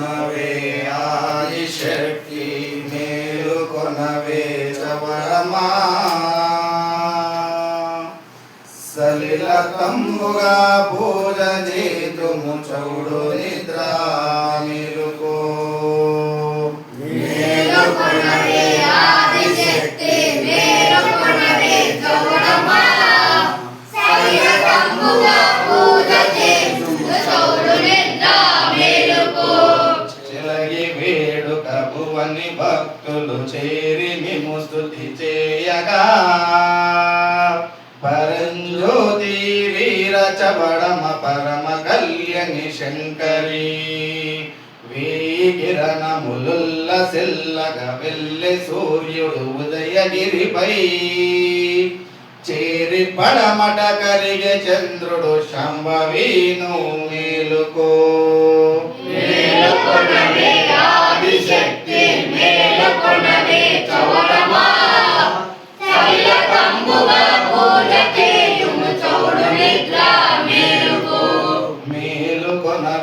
మేలుకొనవే ఆదిశక్తి మేలుకొనవే చవరమా? సలిల తంబుగా పూజ చేతుము చౌడు చేయగా పరంజ్యోతి వీరచబడమ పరమ కళ్యాణి శంకరి. వీకిరణములుల్ల సిల్లగ వెళ్ళి సూర్యుడు ఉదయగిరిపై. చేరి పడమట కరిగే చంద్రుడు శంభవీను మేలుకో.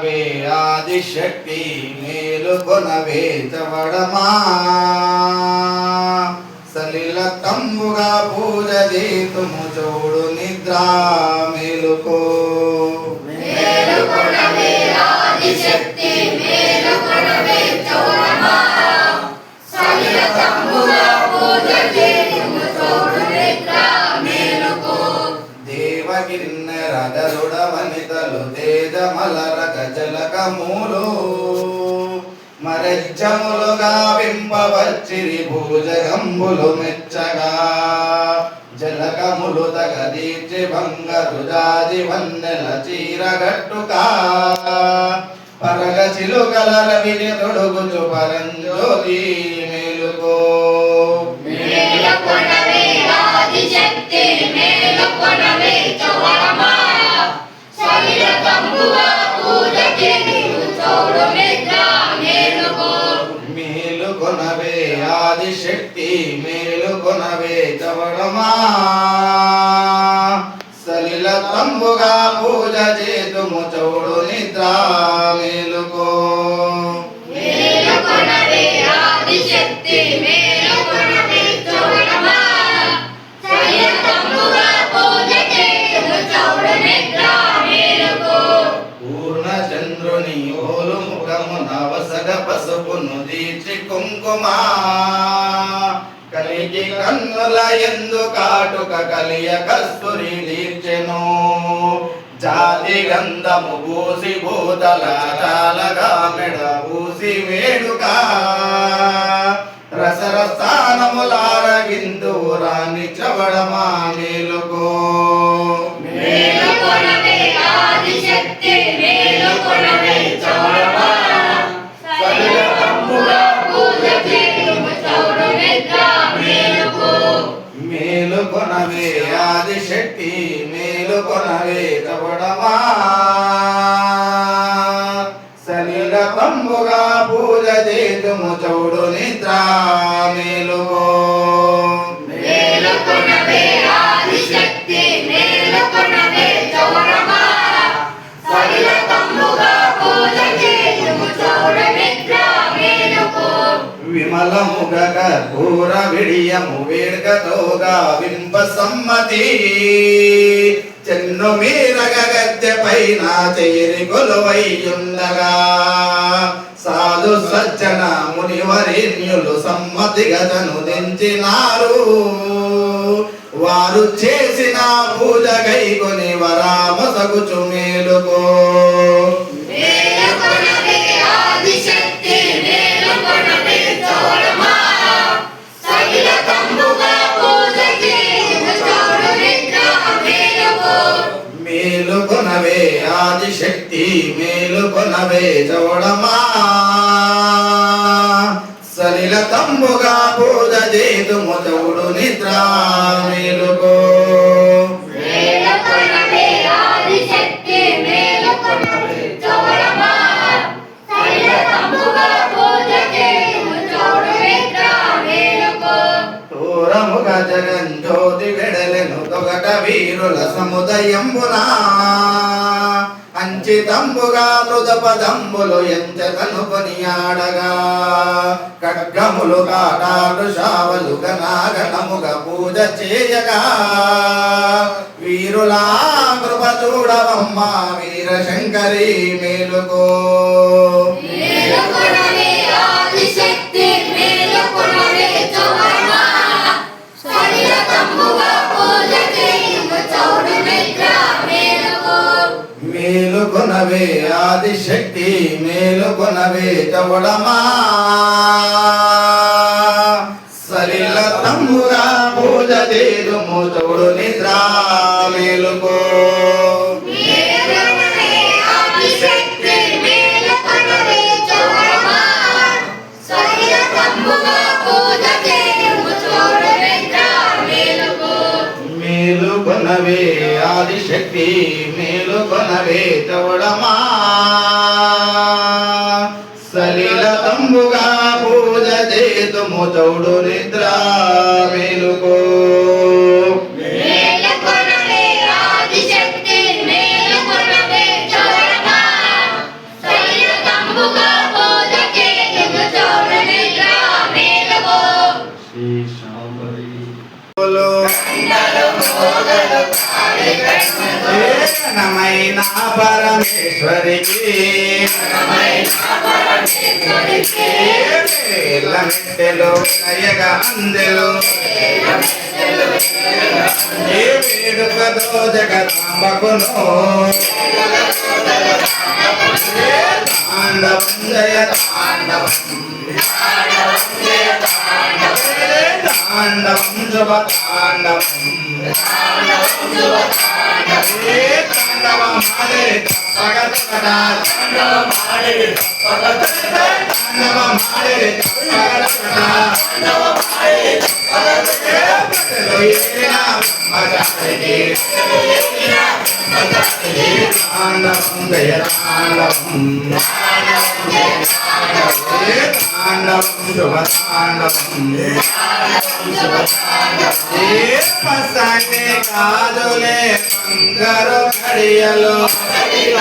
మేలుకొనవే ఆదిశక్తి మేలుకొనవే చవడమా సలిల తంబుగా పూజ చేతుము చౌడు నిద్ర మేలుకో. గజలకములు మరెచ్చములుగా వింపవచ్చిరి భూజగంబులు మెచ్చగా. జలకములు తగదీర్చి భంగరు జాజి వన్నెల చీరగట్టుకా. పరగ చిలుకల రవిని తొడుగుచు పరంజ్యోతి మేలుకో. మేలుకొనవే ఆది శక్తి మేలుకొనవే చౌరమా చవడమా సలిల తంబుగా పూజ చేతుము చౌడు నిద్ర మేలుకో మేలుకొనవే ఆదిశక్తి మేలుకొనవే చౌరమా సలిలతంబుగా పూజ చేయుము చౌడు నిద్ర మేలుకో పూర్ణ చంద్రుని ఓలు ముఖము నవసగ పసుపును దీర్చి కుంకుమా కలిగి కన్నుల ఎందు కాటుక కలియ కస్తూరి దీర్చెను జాతి గంధము పూసి భూతల చాలగా మెడ మేలుకొనవే కపడమా సలిల పంబుగా పూజ చేతుము చౌడు నిద్ర మేలుకో విమలముగ కర్పూర విడియము వేడుకతోగా వింప సమ్మతి. చెన్ను మీరగ గద్దె పైన చేరి కొలువైయుండగా సాధు సజ్జన మునివరిన్యులు సమ్మతిగా తను దించినారు వారు చేసిన పూజ గైకొని వరామసగుచు మేలుకో. మేలుకొనవే చౌడమా సలిల తంబుగా పూజ చేతుము చౌడు నిద్ర మేలుకో దూరముగ జగంజ్యోతి వెడలెను తొగట వీరుల సముదయంబునా. అంచితంబుగా మృదపదంబులు ఎంత కనుకొని ఆడగా ఖడ్గములు కాటాలు శావలు పూజ చేయగా. వీరులా కృప చూడవమ్మ వీరశంకరి మేలుకో. మేలుకొనవే ఆదిశక్తి మేలుకొనవే ఆదిశక్తి మేలుకొనవే చవడమా సలిల తమ్ముగా పూజ చేదుము చౌడు నిద్ర. మేలుకో. మేలుకొనవే ఆది శక్తి చౌరమా శరీరతంబుగా మేలుకొనవే ఆదిశక్తి సలిల తంబుగా పూజ చేతుము చౌడు నిద్ర మేలుకో. ఏకనమైన పరమేశ్వరికి మెట్టెలు నయగా అందెలు ఏ వేడుకతో జగదాంబకును తాండవం జయ తాండవం ఏ తాండవం శుభ తాండవం ఏ తాండవం మాదే తప్పగతట తాండవం మాదే తాండవం జయ తాండవం ఏ తాండవం శుభ తాండవం ఏ పసండి కాదులే బంగారు కడియలు.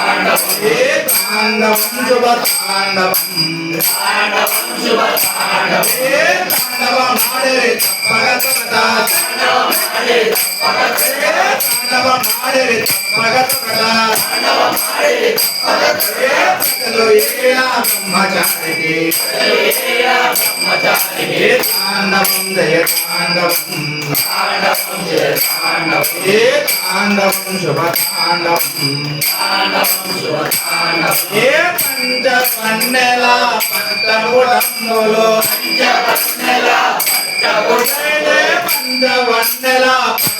తాండవం జయ తాండవం తాండవం శుభ తాండవం ఏ తాండవం మాడే తప్పగ తొగట ఏ తాండవం మాడే తప్పగ తొగట ఏలా బ్రహ్మచారికి తాండవం జయ తాండవం ఏ తాండవం శుభ తాండవం ఏ పంచ పన్నెల పట్టముడమ్ములు పంచ వన్నెల పట్టముడమ్ములు ఏ బాగుగా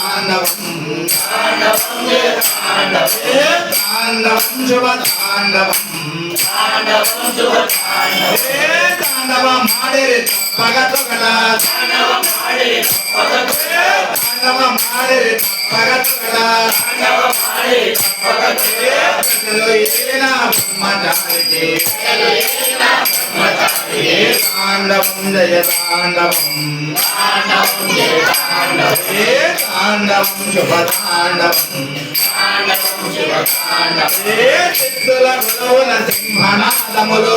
భరత శాస్త్రముల బలం జ్యోతికి ఏ పరిపరితాల రతులాతో పరిపరితాల రతులాతో ఏ తాండవం జయ తాండవం ఏ తాండవం శుభ తాండవం ఏ తాండవం తప్పగ తొగట ఏ తాండవం తప్పగ తొగట ఏ ప్రజలు ఏలిన తాండవం జయ తాండవం తాండవం శుభ తాండవం ఏ చిత్తుల గురువుల సింహనాదములు.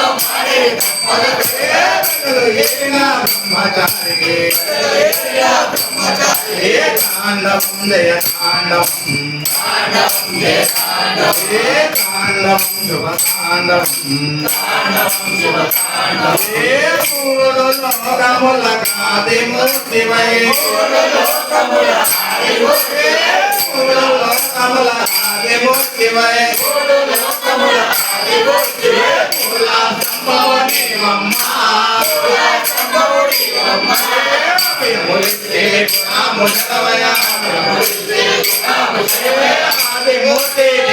ఏ బదులు ఏనా బ్రహ్మచారికి ఏ తాండవం జయ తాండవం ఏ తాండవం శుభ తాండవం ఏ మూడు లోకముల కాది మూర్తివై మూడు లోకముల కాది మూర్తివై ఆదిమూర్తి కాలచమనమా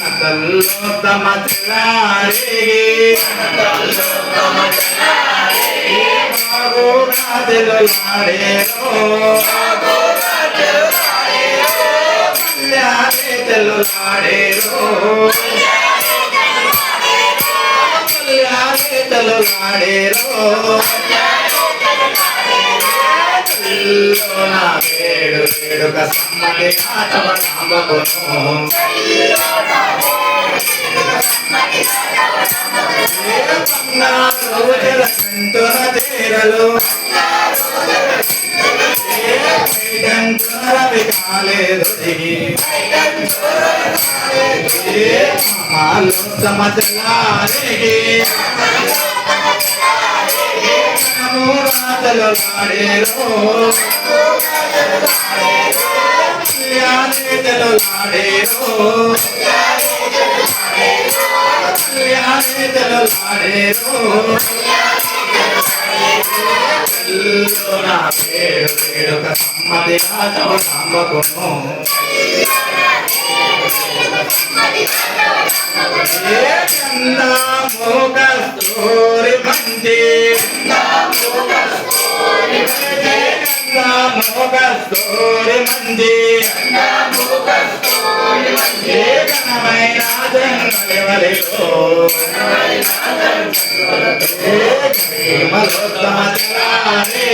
ఏ మనతల్లో తమ చెలారి ఏ బాగుగా తెలులాడేరో కళ్యాణే తెలులాడేరో కళ్యాణే తెలులాడేరో నా వేడు వేడుక సమ్మతి కాటవ నామగును కంటున రవి కాలేదు రాతలు లాడేరో కళ్యాణేతలు లాడేరో కళ్యాణేతలు లాడేరో నా పేరు వేడుక సమ్మతి రాజవ సాంబకును ఏ కన్నా మోక స్టోరి మంచి మోగస్తోరి మంది ఏకనమైన జన్మలివలిలో మలోత్తమ చలారే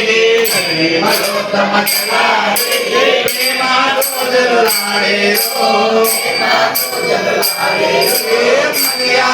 మలోత్తమ చలారే మాలోజలు లాడేరో మల్యాలే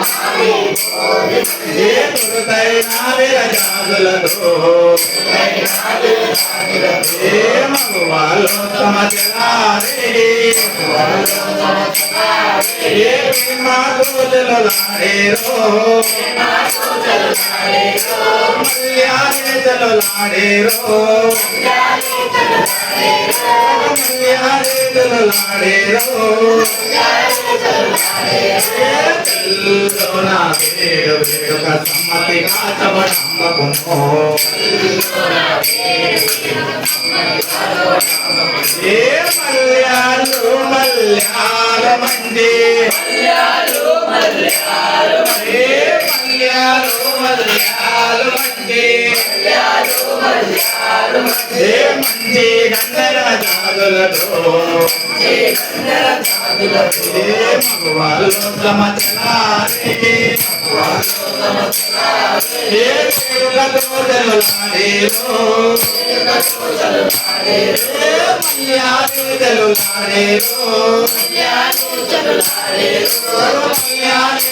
ఏ దుర్దైన విరజాదులతో ఏ మగువాలో తమ జలారే ఏ లాడేరో లాడేరో నా వేడు వేడుక సమ్మతి కాచబడమ్మకును ఏ మల్యాలు మల్యాల మంది ఏ మల్యాలు మల్యాలు మంది మంజే మంచి గంధర జాదులతో ఏ మగవాళ్ళు సమచలారే ఏ పేరులతో జలాడేరో ఏ మల్యాలు జలాడేరో మల్యాలు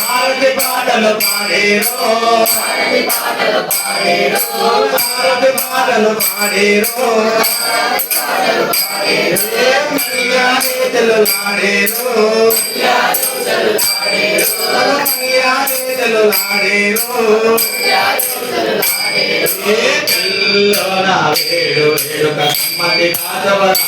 భారతి పాటలు పాడేరో భారతి పాటలు పాడేరో చేతులు మర్యాదలు లాడేరో మర్యాదలు లాడేరో ఏ పిల్లో నా వేడు వేడుక సమ్మతి కాదవరా.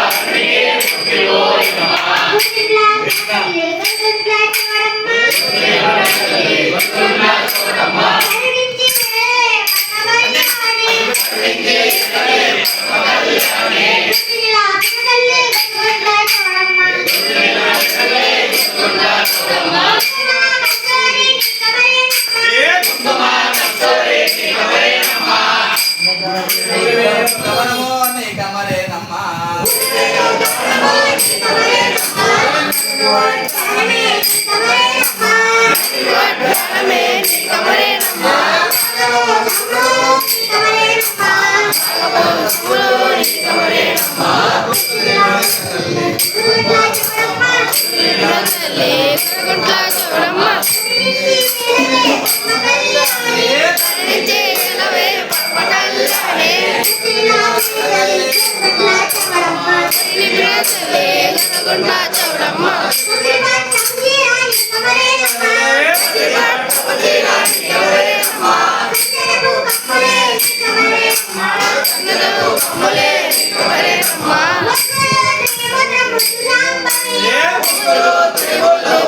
Yeah.